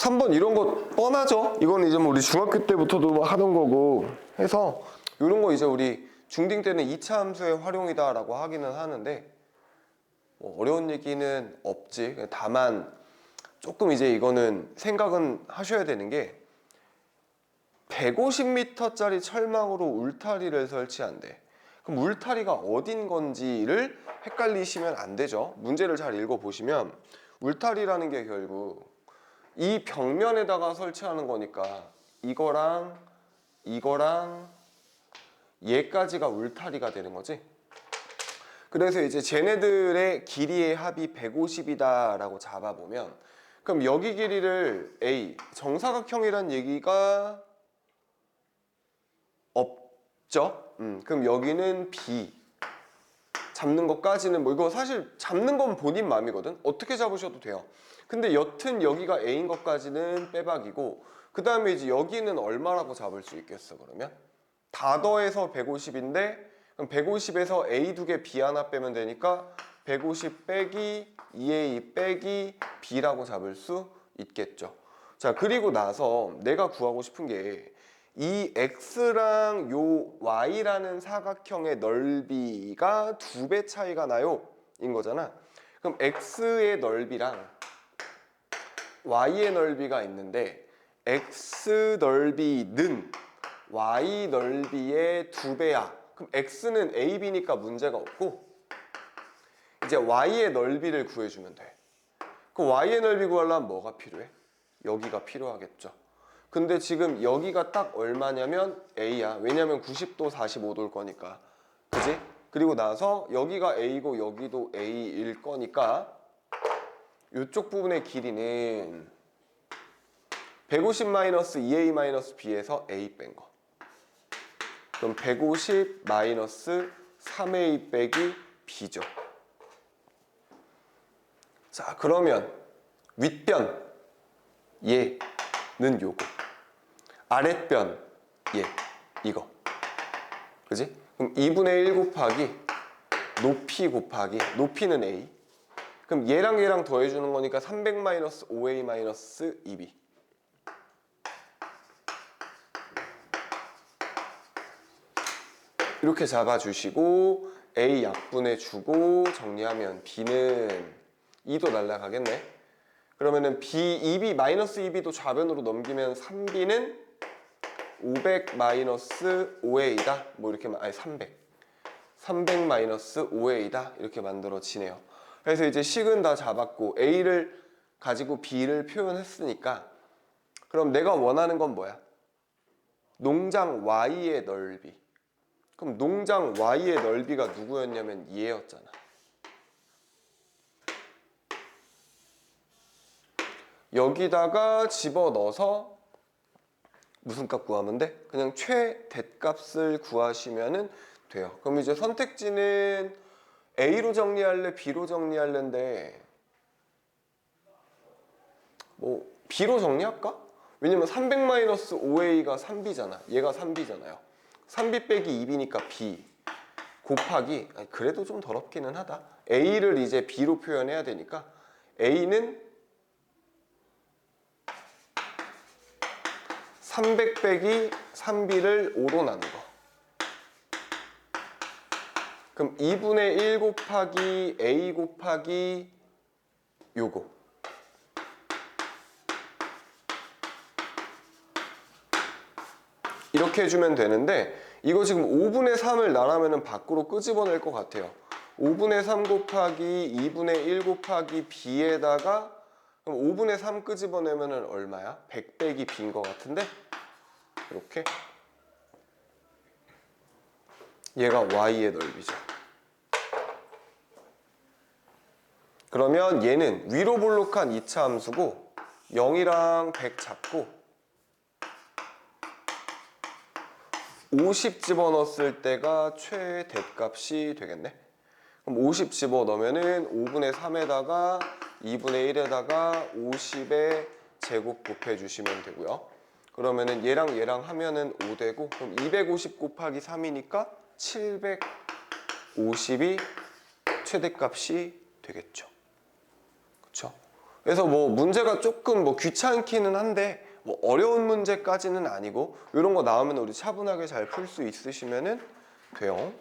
3번 이런 거 뻔하죠? 이건 이제 뭐 우리 중학교 때부터도 하던 거고 해서 이런 거 이제 우리 중딩 때는 2차 함수의 활용이다라고 하기는 하는데 뭐 어려운 얘기는 없지. 다만 조금 이제 이거는 생각은 하셔야 되는 게 150m짜리 철망으로 울타리를 설치한대. 그럼 울타리가 어딘 건지를 헷갈리시면 안 되죠. 문제를 잘 읽어보시면 울타리라는 게 결국 이 벽면에다가 설치하는 거니까 이거랑 이거랑 얘까지가 울타리가 되는 거지. 그래서 이제 쟤네들의 길이의 합이 150이다 라고 잡아보면 그럼 여기 길이를 A 정사각형이란 얘기가 없죠. 음, 그럼 여기는 B 잡는 것까지는 뭐 이거 사실 잡는 건 본인 마음이거든. 어떻게 잡으셔도 돼요. 근데 여튼 여기가 A인 것까지는 빼박이고 그 다음에 이제 여기는 얼마라고 잡을 수 있겠어 그러면? 다 더해서 150인데 그럼 150에서 A 두 개 B 하나 빼면 되니까 150 빼기 2A 빼기 B라고 잡을 수 있겠죠. 자 그리고 나서 내가 구하고 싶은 게 이 X랑 요 Y라는 사각형의 넓이가 두 배 차이가 나요 인 거잖아. 그럼 X의 넓이랑 Y의 넓이가 있는데 X 넓이는 Y 넓이의 두 배야. 그럼 X는 AB니까 문제가 없고 이제 Y의 넓이를 구해주면 돼. 그 Y의 넓이 구하려면 뭐가 필요해? 여기가 필요하겠죠. 근데 지금 여기가 딱 얼마냐면 A야. 왜냐면 90도 45도일 거니까. 그지? 그리고 나서 여기가 A고 여기도 A일 거니까 이쪽 부분의 길이는 150-2A-B에서 A 뺀 거. 그럼 150 마이너스 3A 빼기 B죠. 자, 그러면 윗변 얘는 요거. 아랫변 얘 이거. 그지? 그럼 2분의 1 곱하기 높이 곱하기 높이는 A. 그럼 얘랑 얘랑 더해주는 거니까 300 마이너스 5A 마이너스 2B. 이렇게 잡아주시고 A 약분해 주고 정리하면 B는 2도 날라가겠네. 그러면은 B, 2B 마이너스 2B도 좌변으로 넘기면 3B는 500 마이너스 5A다. 뭐 이렇게 마- 아니 300. 300 마이너스 5A다. 이렇게 만들어지네요. 그래서 이제 식은 다 잡았고 A를 가지고 B를 표현했으니까 그럼 내가 원하는 건 뭐야? 농장 Y의 넓이. 그럼 농장 Y의 넓이가 누구였냐면 얘였잖아. 여기다가 집어 넣어서 무슨 값 구하면 돼? 그냥 최대값을 구하시면 돼요. 그럼 이제 선택지는 A로 정리할래, B로 정리할래인데 뭐 B로 정리할까? 왜냐면 300-5A가 3B잖아. 얘가 3B잖아요. 3B 빼기 2B니까 B 곱하기 그래도 좀 더럽기는 하다. A를 이제 B로 표현해야 되니까 A는 300 빼기 3B를 5로 나눈 거. 그럼 2분의 1 곱하기 A 곱하기 요거. 이렇게 해주면 되는데 이거 지금 5분의 3을 나라면은 밖으로 끄집어낼 것 같아요 5분의 3 곱하기 2분의 1 곱하기 b에다가 그럼 5분의 3 끄집어내면은 얼마야? 100 빼기 b인 것 같은데 이렇게 얘가 y의 넓이죠 그러면 얘는 위로 볼록한 2차 함수고 0이랑 100 잡고 50 집어넣었을 때가 최대값이 되겠네. 그럼 50 집어넣으면 은 5분의 3에다가 2분의 1에다가 50의 제곱 곱해 주시면 되고요. 그러면은 얘랑 얘랑 하면은 5 되고 그럼 250 곱하기 3이니까 750이 최대값이 되겠죠. 그쵸? 그래서 뭐 문제가 조금 뭐 귀찮기는 한데 뭐 어려운 문제까지는 아니고 이런 거 나오면 우리 차분하게 잘 풀 수 있으시면은 돼요.